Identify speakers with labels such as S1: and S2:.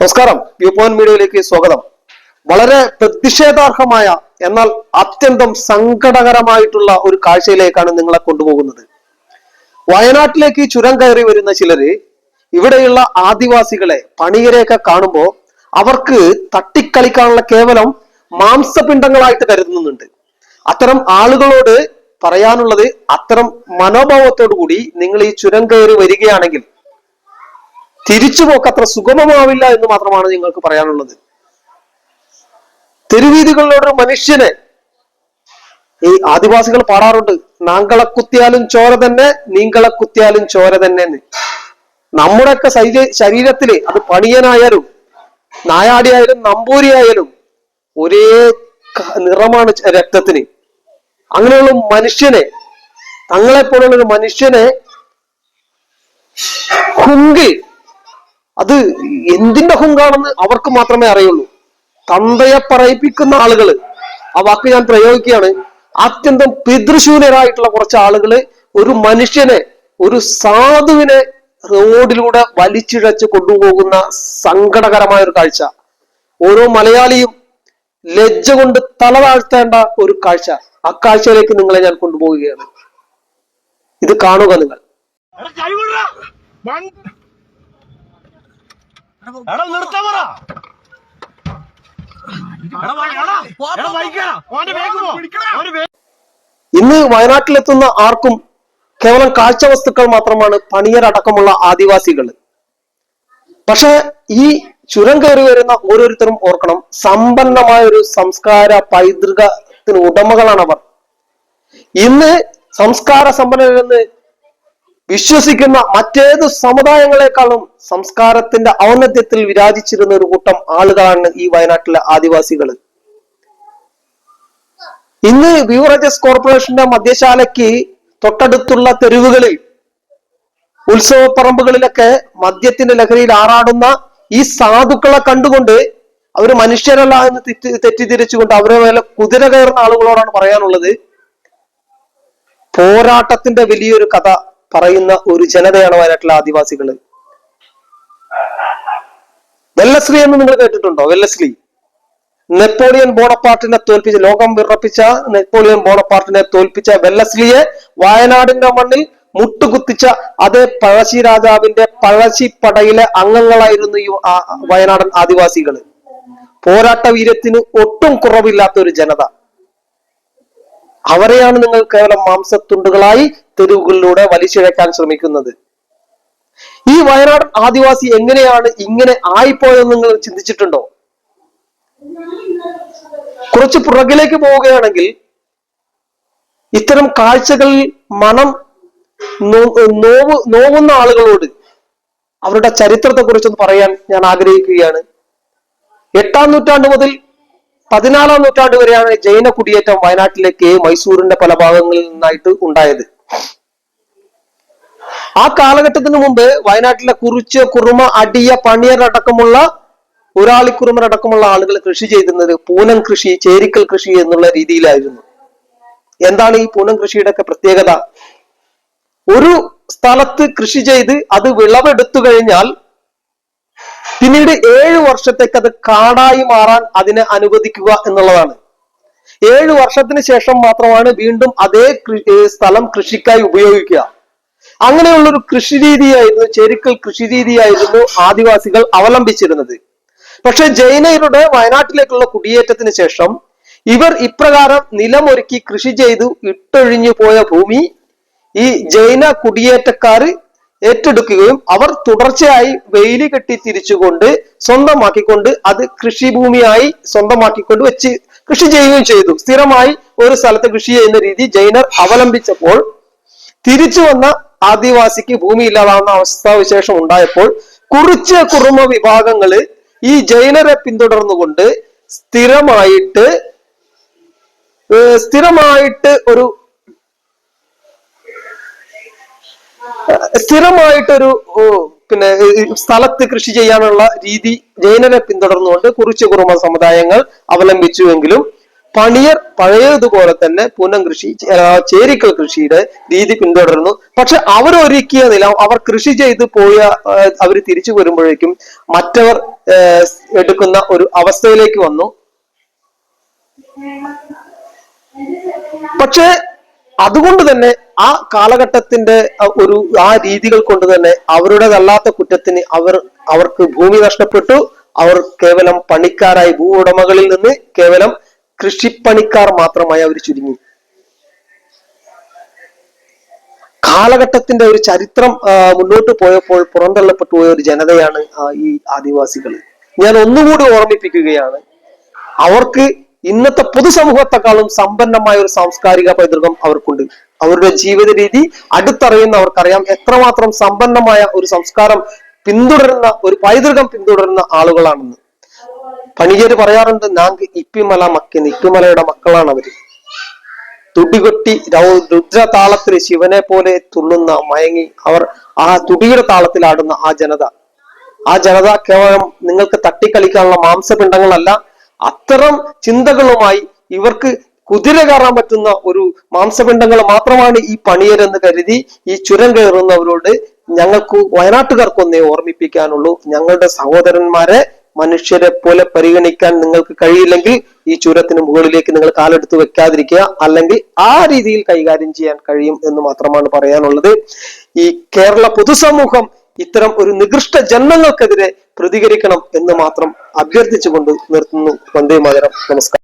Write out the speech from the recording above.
S1: നമസ്കാരം. View point മീഡിയയിലേക്ക് സ്വാഗതം. വളരെ പ്രതിഷേധാർഹമായ എന്നാൽ അത്യന്തം സങ്കടകരമായിട്ടുള്ള ഒരു കാഴ്ചയിലേക്കാണ് നിങ്ങളെ കൊണ്ടുപോകുന്നത്. വയനാട്ടിലേക്ക് ചുരം കയറി വരുന്ന ചിലര് ഇവിടെയുള്ള ആദിവാസികളെ പണിയരെയൊക്കെ കാണുമ്പോൾ അവർക്ക് തട്ടിക്കളിക്കാനുള്ള കേവലം മാംസപിണ്ഡങ്ങളായിട്ട് കരുതുന്നുണ്ട്. അത്തരം ആളുകളോട് പറയാനുള്ളത് അത്തരം മനോഭാവത്തോടു കൂടി നിങ്ങൾ ഈ ചുരം കയറി വരികയാണെങ്കിൽ തിരിച്ചുപോക്ക് അത്ര സുഗമമാവില്ല എന്ന് മാത്രമാണ് നിങ്ങൾക്ക് പറയാനുള്ളത്. തെരുവീതികളിലൂടെ മനുഷ്യനെ ഈ ആദിവാസികൾ പാടാറുണ്ട്. നാങ്കളെ കുത്തിയാലും ചോര തന്നെ നീങ്കളെ കുത്തിയാലും ചോര തന്നെ നമ്മുടെയൊക്കെ ശരീര ശരീരത്തിൽ അത് പണിയനായാലും നായാടിയായാലും നമ്പൂരിയായാലും ഒരേ നിറമാണ് രക്തത്തിന്. അങ്ങനെയുള്ള മനുഷ്യനെ തങ്ങളെപ്പോലുള്ള ഒരു മനുഷ്യനെ ഹുങ്കിൽ അത് എന്തിന്റെ ഹുങ്കാണെന്ന് അവർക്ക് മാത്രമേ അറിയുള്ളൂ. തന്തയെ പറയിപ്പിക്കുന്ന ആളുകൾ ആ വാക്ക് ഞാൻ പ്രയോഗിക്കുകയാണ് അത്യന്തം പിതൃശൂന്യരായിട്ടുള്ള കുറച്ച് ആളുകൾ ഒരു മനുഷ്യനെ ഒരു സാധുവിനെ റോഡിലൂടെ വലിച്ചിഴച്ച് കൊണ്ടുപോകുന്ന സങ്കടകരമായ ഒരു കാഴ്ച. ഓരോ മലയാളിയും ലജ്ജ കൊണ്ട് തല താഴ്ത്തേണ്ട ഒരു കാഴ്ച. ആ കാഴ്ചയിലേക്ക് നിങ്ങളെ ഞാൻ കൊണ്ടുപോവുകയാണ് ഇത് കാണുക നിങ്ങൾ.
S2: എടാ നിർത്താൻ പറ.
S1: ഇന്ന് വയനാട്ടിലെത്തുന്ന ആർക്കും കേവലം കാഴ്ച വസ്തുക്കൾ മാത്രമാണ് പണിയരടക്കമുള്ള ആദിവാസികൾ. പക്ഷെ ഈ ചുരം കയറി വരുന്ന ഓരോരുത്തരും ഓർക്കണം സമ്പന്നമായ ഒരു സംസ്കാര പൈതൃകത്തിന് ഉടമകളാണ് അവർ ഇന്ന് സംസ്കാര സമ്പന്നരെന്ന് വിശ്വസിക്കുന്ന മറ്റേത് സമുദായങ്ങളെക്കാളും സംസ്കാരത്തിന്റെ ഔന്നത്യത്തിൽ വിരാജിച്ചിരുന്ന ഒരു കൂട്ടം ആളുകളാണ് ഈ വയനാട്ടിലെ ആദിവാസികൾ ഇന്ന് ബ്യൂറജസ് കോർപ്പറേഷന്റെ മദ്യശാലയ്ക്ക് തൊട്ടടുത്തുള്ള തെരുവുകളിൽ ഉത്സവപ്പറമ്പുകളിലൊക്കെ മദ്യത്തിന്റെ ലഹരിയിൽ ആറാടുന്ന ഈ സാധുക്കളെ കണ്ടുകൊണ്ട് അവർ മനുഷ്യരല്ല എന്ന് തെറ്റി തെറ്റിദ്ധരിച്ചുകൊണ്ട് അവരെ മേലെ കുതിര കയറുന്ന ആളുകളോടാണ് പറയാനുള്ളത്. പോരാട്ടത്തിന്റെ വലിയൊരു കഥ പറയുന്ന ഒരു ജനതയാണ് വയനാട്ടിലെ ആദിവാസികൾ വെല്ലസ്ലി എന്ന് നിങ്ങൾ കേട്ടിട്ടുണ്ടോ? വെല്ലസ്ലി നെപ്പോളിയൻ ബോണപ്പാർട്ടിനെ തോൽപ്പിച്ച ലോകം വിറപ്പിച്ച നെപ്പോളിയൻ ബോണപ്പാർട്ടിനെ തോൽപ്പിച്ച വെല്ലസ്ലിയെ വയനാടിന്റെ മണ്ണിൽ മുട്ടുകുത്തിച്ച അതേ പഴശ്ശി രാജാവിന്റെ പഴശ്ശി പടയിലെ അംഗങ്ങളായിരുന്നു ഈ വയനാടൻ ആദിവാസികൾ പോരാട്ട വീര്യത്തിന് ഒട്ടും കുറവില്ലാത്ത ഒരു ജനത. അവരെയാണ് നിങ്ങൾ കേവലം മാംസത്തുണ്ടുകളായി തെരുവുകളിലൂടെ വലിച്ചിഴക്കാൻ ശ്രമിക്കുന്നത്. ഈ വയനാട് ആദിവാസി എങ്ങനെയാണ് ഇങ്ങനെ ആയിപ്പോയെന്ന് നിങ്ങൾ ചിന്തിച്ചിട്ടുണ്ടോ? കുറച്ച് പുറകിലേക്ക് പോവുകയാണെങ്കിൽ ഇത്തരം കാഴ്ചകളിൽ മണം നോവ് നോവുന്ന ആളുകളോട് അവരുടെ ചരിത്രത്തെ കുറിച്ചൊന്ന് പറയാൻ ഞാൻ ആഗ്രഹിക്കുകയാണ്. എട്ടാം നൂറ്റാണ്ട് മുതൽ പതിനാലാം നൂറ്റാണ്ട് വരെയാണ് ജൈന കുടിയേറ്റം വയനാട്ടിലേക്ക് മൈസൂരിന്റെ പല ഭാഗങ്ങളിൽ നിന്നായിട്ട് ഉണ്ടായത്. ആ കാലഘട്ടത്തിന് മുമ്പ് വയനാട്ടിലെ കുറിച്ച് കുറുമ അടിയ പണിയർ അടക്കമുള്ള ഒരാളിക്കുറുമർ അടക്കമുള്ള ആളുകൾ കൃഷി ചെയ്തിരുന്നത് പൂനം കൃഷി ചേരിക്കൽ കൃഷി എന്നുള്ള രീതിയിലായിരുന്നു. എന്താണ് ഈ പൂനം കൃഷിയുടെ ഒക്കെ പ്രത്യേകത? ഒരു സ്ഥലത്ത് കൃഷി ചെയ്ത് അത് വിളവെടുത്തു കഴിഞ്ഞാൽ പിന്നീട് ഏഴു വർഷത്തേക്ക് അത് കാടായി മാറാൻ അതിനെ അനുവദിക്കുക എന്നുള്ളതാണ്. ഏഴു വർഷത്തിന് ശേഷം മാത്രമാണ് വീണ്ടും അതേ സ്ഥലം കൃഷിക്കായി ഉപയോഗിക്കുക. അങ്ങനെയുള്ള ഒരു കൃഷി രീതിയായിരുന്നു ചെരുക്കൽ കൃഷി രീതിയായിരുന്നു ആദിവാസികൾ അവലംബിച്ചിരുന്നത്. പക്ഷെ ജൈനയുടെ വയനാട്ടിലേക്കുള്ള കുടിയേറ്റത്തിന് ശേഷം ഇവർ ഇപ്രകാരം നിലമൊരുക്കി കൃഷി ചെയ്തു ഇട്ടൊഴിഞ്ഞു പോയ ഭൂമി ഈ ജൈന കുടിയേറ്റക്കാര് ഏറ്റെടുക്കുകയും അവർ തുടർച്ചയായി വെയിൽ കെട്ടി തിരിച്ചുകൊണ്ട് സ്വന്തമാക്കിക്കൊണ്ട് അത് കൃഷിഭൂമിയായി സ്വന്തമാക്കിക്കൊണ്ട് വെച്ച് കൃഷി ചെയ്യുകയും ചെയ്തു. സ്ഥിരമായി ഒരു സ്ഥലത്ത് കൃഷി ചെയ്യുന്ന രീതി ജൈനർ അവലംബിച്ചപ്പോൾ തിരിച്ചു വന്ന ആദിവാസിക്ക് ഭൂമി ഇല്ലാതാവുന്ന അവസ്ഥാവിശേഷം ഉണ്ടായപ്പോൾ കുറിച്ച കുറുമ വിഭാഗങ്ങൾ ഈ ജൈനരെ പിന്തുടർന്നുകൊണ്ട് സ്ഥിരമായിട്ട് സ്ഥിരമായിട്ട് ഒരു സ്ഥിരമായിട്ടൊരു പിന്നെ സ്ഥലത്ത് കൃഷി ചെയ്യാനുള്ള രീതി ജൈനനെ പിന്തുടർന്നുകൊണ്ട് കുറിച്ച് കുറുമ സമുദായങ്ങൾ അവലംബിച്ചുവെങ്കിലും പണിയർ പഴയതുപോലെ തന്നെ പൂനം കൃഷി ചേരിക്കൽ കൃഷിയുടെ രീതി പിന്തുടരുന്നു പക്ഷെ അവരൊരുക്കിയ നില അവർ കൃഷി ചെയ്ത് പോയ അവർ തിരിച്ചു വരുമ്പോഴേക്കും മറ്റവർ എടുക്കുന്ന ഒരു അവസ്ഥയിലേക്ക് വന്നു. പക്ഷേ അതുകൊണ്ട് തന്നെ ആ കാലഘട്ടത്തിന്റെ ഒരു ആ രീതികൾ കൊണ്ട് തന്നെ അവരുടേതല്ലാത്ത കുറ്റത്തിന് അവർ അവർക്ക് ഭൂമി നഷ്ടപ്പെട്ടു. അവർ കേവലം പണിക്കാരായി ഭൂ ഉടമകളിൽ നിന്ന് കേവലം കൃഷിപ്പണിക്കാർ മാത്രമായി അവർ ചുരുങ്ങി. കാലഘട്ടത്തിന്റെ ഒരു ചരിത്രം മുന്നോട്ട് പോയപ്പോൾ പുറന്തള്ളപ്പെട്ടു പോയ ഒരു ജനതയാണ് ഈ ആദിവാസികൾ. ഞാൻ ഒന്നുകൂടി ഓർമ്മിപ്പിക്കുകയാണ്. അവർക്ക് ഇന്നത്തെ പൊതുസമൂഹത്തെക്കാളും സമ്പന്നമായ ഒരു സാംസ്കാരിക പൈതൃകം അവർക്കുണ്ട്. അവരുടെ ജീവിത രീതി അടുത്തറിയുന്ന അവർക്കറിയാം. എത്രമാത്രം സമ്പന്നമായ ഒരു സംസ്കാരം പിന്തുടരുന്ന ഒരു പൈതൃകം പിന്തുടരുന്ന ആളുകളാണെന്ന്. പണികര് പറയാറുണ്ട് നാങ്ക് ഇപ്പിമല മക്കെന്ന്. ഇപ്പിമലയുടെ മക്കളാണ് അവർ തുടികൊട്ടി രുദ്ര താളത്തിൽ ശിവനെ പോലെ തുള്ളുന്ന മയങ്ങി അവർ ആ തുടിയുടെ താളത്തിൽ ആടുന്ന ആ ജനത. ആ ജനത കേവലം നിങ്ങൾക്ക് തട്ടിക്കളിക്കാനുള്ള മാംസപിണ്ഡങ്ങളല്ല അത്തരം ചിന്തകളുമായി ഇവർക്ക് കുതിര കയറാൻ പറ്റുന്ന ഒരു മാംസപിണ്ഡങ്ങൾ മാത്രമാണ് ഈ പണിയരെന്ന് കരുതി ഈ ചുരം കയറുന്നവരോട് ഞങ്ങൾക്ക് വയനാട്ടുകാർക്കൊന്നേ ഓർമ്മിപ്പിക്കാനുള്ളൂ. ഞങ്ങളുടെ സഹോദരന്മാരെ മനുഷ്യരെ പോലെ പരിഗണിക്കാൻ നിങ്ങൾക്ക് കഴിയില്ലെങ്കിൽ ഈ ചുരത്തിന് മുകളിലേക്ക് നിങ്ങൾ കാലെടുത്ത് വെക്കാതിരിക്കുക. അല്ലെങ്കിൽ ആ രീതിയിൽ കൈകാര്യം ചെയ്യാൻ കഴിയും എന്ന് മാത്രമാണ് പറയാനുള്ളത്. ഈ കേരള പൊതുസമൂഹം ഇത്തരം ഒരു നികൃഷ്ട ജന്മങ്ങൾക്കെതിരെ പ്രതികരിക്കണം എന്ന് മാത്രം അഭ്യർത്ഥിച്ചുകൊണ്ട് നിർത്തുന്നു. വന്ദേ മാതരം. നമസ്കാരം.